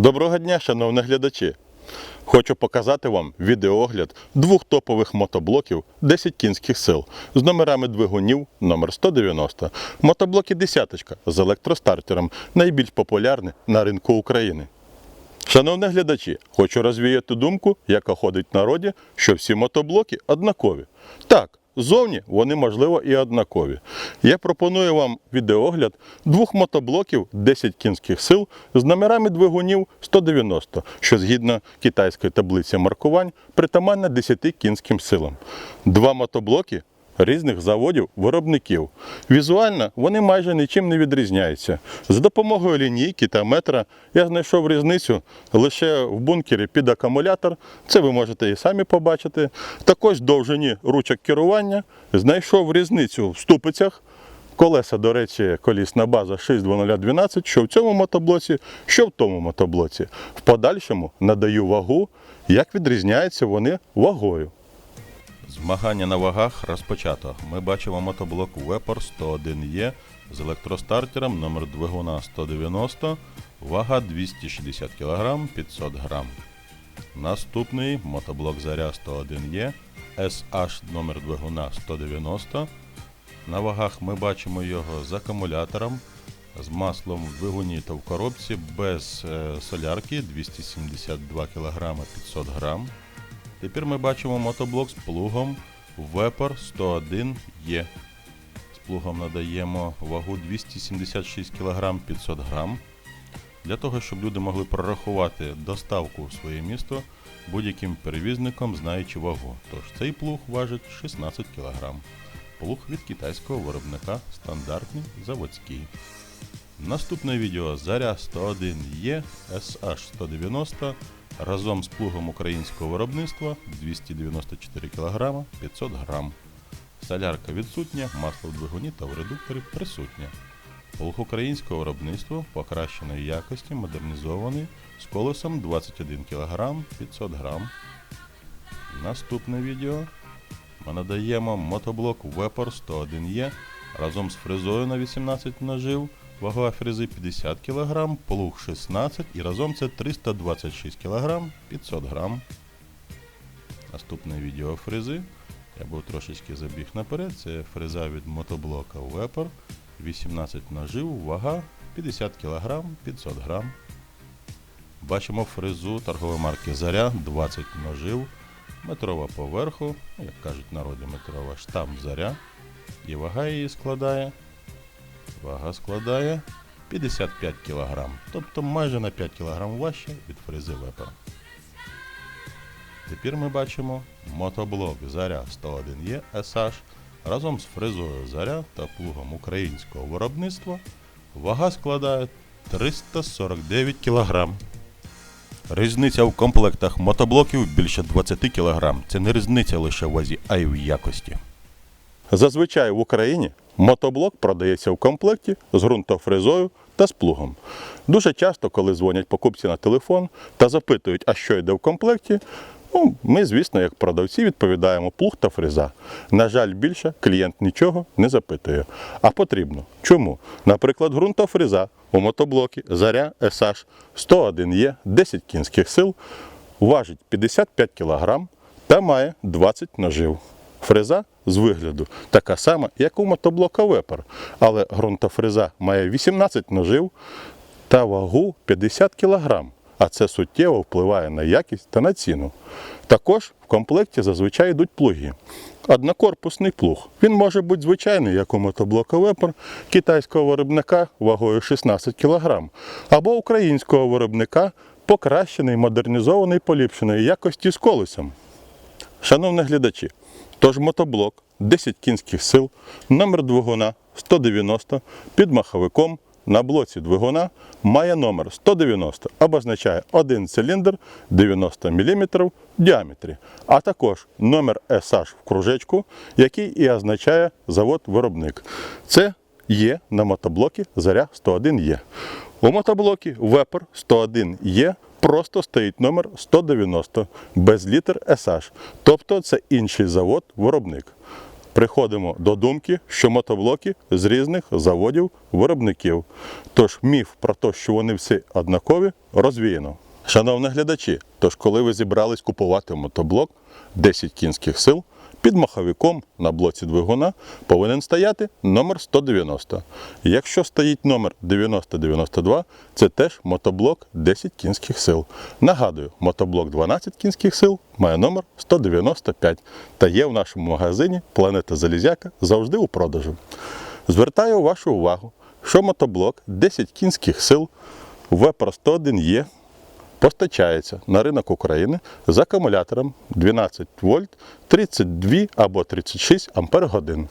Доброго дня, шановні глядачі! Хочу показати вам відеоогляд двох топових мотоблоків 10 кінських сил з номерами двигунів номер 190. Мотоблоки десяточка з електростартером, найбільш популярні на ринку України. Шановні глядачі, хочу розвіяти думку, яка ходить в народі, що всі мотоблоки однакові. Так, зовні вони, можливо, і однакові. Я пропоную вам відеогляд двох мотоблоків 10 кінських сил з номерами двигунів 190, що згідно китайської таблиці маркувань притаманна 10 кінським силам. Два мотоблоки різних заводів виробників. Візуально вони майже нічим не відрізняються. За допомогою лінійки та метра я знайшов різницю лише в бункері під акумулятор. Це ви можете і самі побачити. Також в довжині ручок керування знайшов різницю в ступицях. Колеса, до речі, колісна база 62012, що в цьому мотоблоці, що в тому мотоблоці. В подальшому надаю вагу, як відрізняються вони вагою. Змагання на вагах розпочато. Ми бачимо мотоблок Вепор 101Е з електростартером номер двигуна 190, вага 260 кг 500 г. Наступний мотоблок Заря 101Е SH номер двигуна 190. На вагах ми бачимо його з акумулятором, з маслом в двигуні та в коробці без е, солярки 272 кг 500 г. Тепер ми бачимо мотоблок з плугом Вепор 101Е. З плугом надаємо вагу 276 кг 500 г. Для того, щоб люди могли прорахувати доставку в своє місто будь-яким перевізником, знаючи вагу. Тож цей плуг важить 16 кг. Плуг від китайського виробника стандартний заводський. Наступне відео Заря 101Е SH 190 разом з плугом українського виробництва 294 кг 500 г. Солярка відсутня, масло в двигуні та в редукторі присутнє. Плуг українського виробництва покращеної якості, модернізований з колесом 21 кг 500 г. Наступне відео ми надаємо мотоблок Вепор 101Е разом з фрезою на 18 ножів, вагова фрези 50 кг, плуг 16 і разом це 326 кг 500 г. Наступне відео фрези. Я був трошечки забіг наперед. Це фреза від мотоблока Вепор. 18 ножів, вага 50 кг 500 г. Бачимо фрезу торгової марки Заря 20 ножів, метрова поверху, ну, як кажуть народі метрова штамп Заря. І вага її складає. Вага складає 55 кг, тобто майже на 5 кг важче від фрези Вепер. Тепер ми бачимо мотоблок Заря 101Е SH разом з фрезою Заря та плугом українського виробництва. Вага складає 349 кг. Різниця в комплектах мотоблоків більше 20 кг. Це не різниця лише в вазі, а й в якості. Зазвичай в Україні мотоблок продається в комплекті з ґрунтофрезою та з плугом. Дуже часто, коли дзвонять покупці на телефон та запитують, а що йде в комплекті, ну, ми, звісно, як продавці, відповідаємо плуг та фреза. На жаль, більше клієнт нічого не запитує. А потрібно. Чому? Наприклад, ґрунтофреза у мотоблокі Заря SH 101Е 10 кінських сил важить 55 кг та має 20 ножів. Фреза з вигляду така сама, як у мотоблока Вепер, але ґрунтофреза має 18 ножів та вагу 50 кг, а це суттєво впливає на якість та на ціну. Також в комплекті зазвичай йдуть плуги. Однокорпусний плуг. Він може бути звичайний, як у мотоблока Вепер, китайського виробника вагою 16 кг, або українського виробника, покращений, модернізований, поліпшеної якості з колесом. Шановні глядачі, тож мотоблок 10 кінських сил, номер двигуна 190 під маховиком на блоці двигуна має номер 190, обозначає один циліндр 90 мм в діаметрі, а також номер SH в кружечку, який і означає завод-виробник. Це є на мотоблокі Заря 101Е. У мотоблокі Вепер 101Е просто стоїть номер 190 без літер SH, тобто це інший завод-виробник. приходимо до думки, що мотоблоки з різних заводів виробників. Тож міф про те, що вони всі однакові, розвіяно. Шановні глядачі, тож коли ви зібрались купувати мотоблок 10 кінських сил, під маховиком на блоці двигуна повинен стояти номер 190. Якщо стоїть номер 9092, це теж мотоблок 10 кінських сил. Нагадую, мотоблок 12 кінських сил має номер 195 та є в нашому магазині Планета Залізяка завжди у продажу. Звертаю вашу увагу, що мотоблок 10 кінських сил Вепр 101 є постачається на ринок України з акумулятором 12 вольт 32 або 36 ампер годин.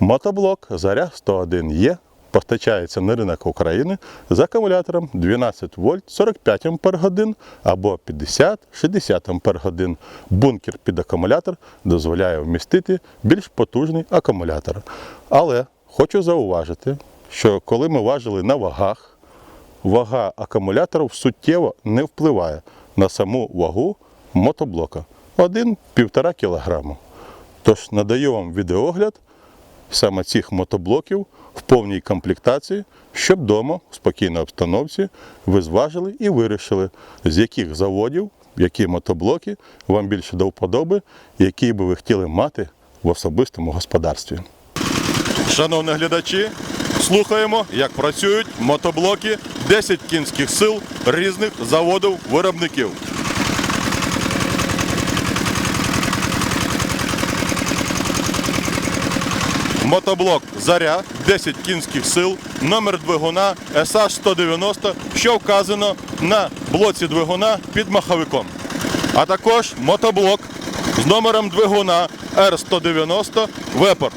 Мотоблок Заря 101 є постачається на ринок України з акумулятором 12 вольт 45 ампер годин або 50-60 ампер годин. Бункер під акумулятор дозволяє вмістити більш потужний акумулятор. Але хочу зауважити, що коли ми важили на вагах, вага акумуляторів суттєво не впливає на саму вагу мотоблока 1-1,5 кг. Тож надаю вам відеогляд саме цих мотоблоків в повній комплектації, щоб вдома в спокійній обстановці ви зважили і вирішили, з яких заводів, які мотоблоки вам більше до вподоби, які би ви хотіли мати в особистому господарстві. Шановні глядачі, слухаємо, як працюють мотоблоки 10 кінських сил різних заводів виробників. Мотоблок Заря 10 кінських сил, номер двигуна СH-190, що вказано на блоці двигуна під маховиком. А також мотоблок з номером двигуна R190 Вепор.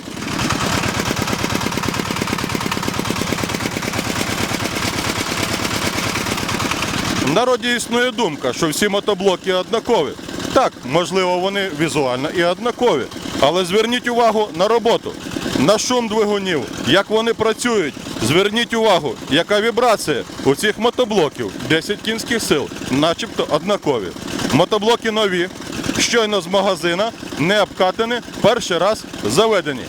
В народі існує думка, що всі мотоблоки однакові. Так, можливо, вони візуально і однакові. Але зверніть увагу на роботу, на шум двигунів, як вони працюють. Зверніть увагу, яка вібрація у цих мотоблоків 10 кінських сил, начебто однакові. Мотоблоки нові, щойно з магазина, не обкатані, перший раз заведені.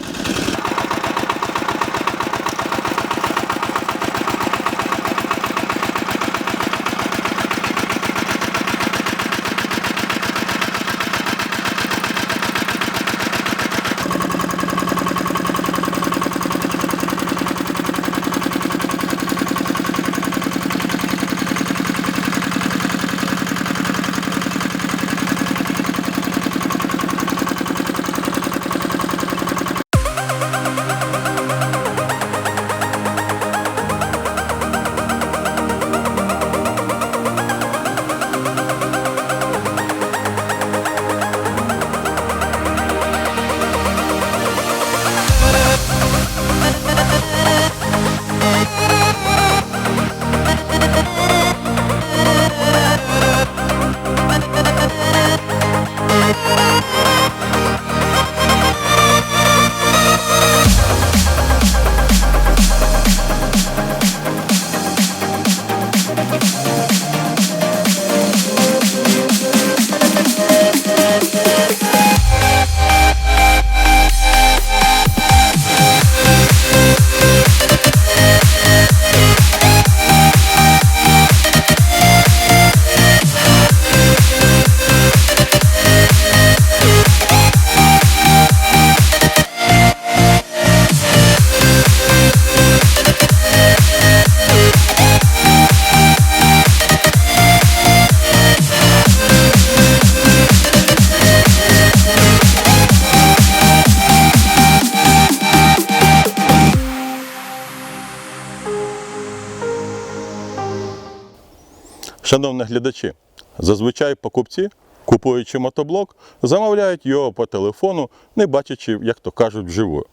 Шановні глядачі, зазвичай покупці, купуючи мотоблок, замовляють його по телефону, не бачачи, як то кажуть, вживу.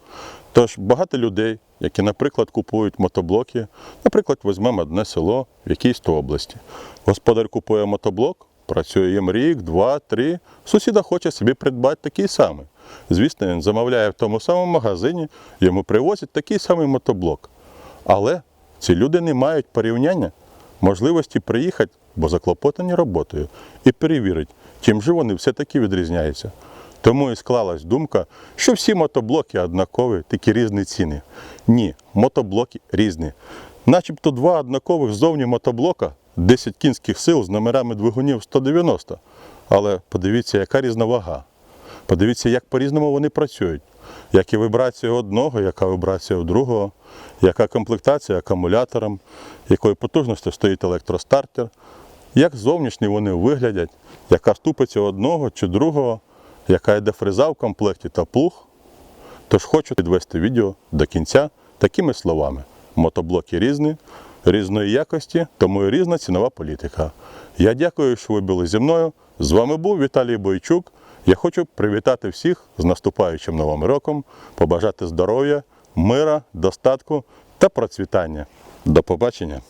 Тож багато людей, які, наприклад, купують мотоблоки, наприклад, візьмемо одне село в якійсь то області. Господар купує мотоблок, працює їм рік, два, три. Сусіда хоче собі придбати такий самий. Звісно, він замовляє в тому самому магазині, йому привозять такий самий мотоблок. Але ці люди не мають порівняння можливості приїхати, бо заклопотані роботою, і перевірити, чим же вони все-таки відрізняються. Тому і склалась думка, що всі мотоблоки однакові, такі різні ціни. Ні, мотоблоки різні. Начебто два однакових зовні мотоблока 10 кінських сил з номерами двигунів 190. Але подивіться, яка різна вага. Подивіться, як по-різному вони працюють. Як і вібрація одного, яка вібрація у другого, яка комплектація акумулятором, якої потужності стоїть електростартер, як зовнішні вони виглядять, яка ступиця одного чи другого, яка йде фреза в комплекті та плуг. Тож хочу підвести відео до кінця такими словами: мотоблоки різні, різної якості, тому і різна цінова політика. Я дякую, що ви були зі мною. З вами був Віталій Бойчук. Я хочу привітати всіх з наступаючим новим роком, побажати здоров'я, мира, достатку та процвітання. До побачення!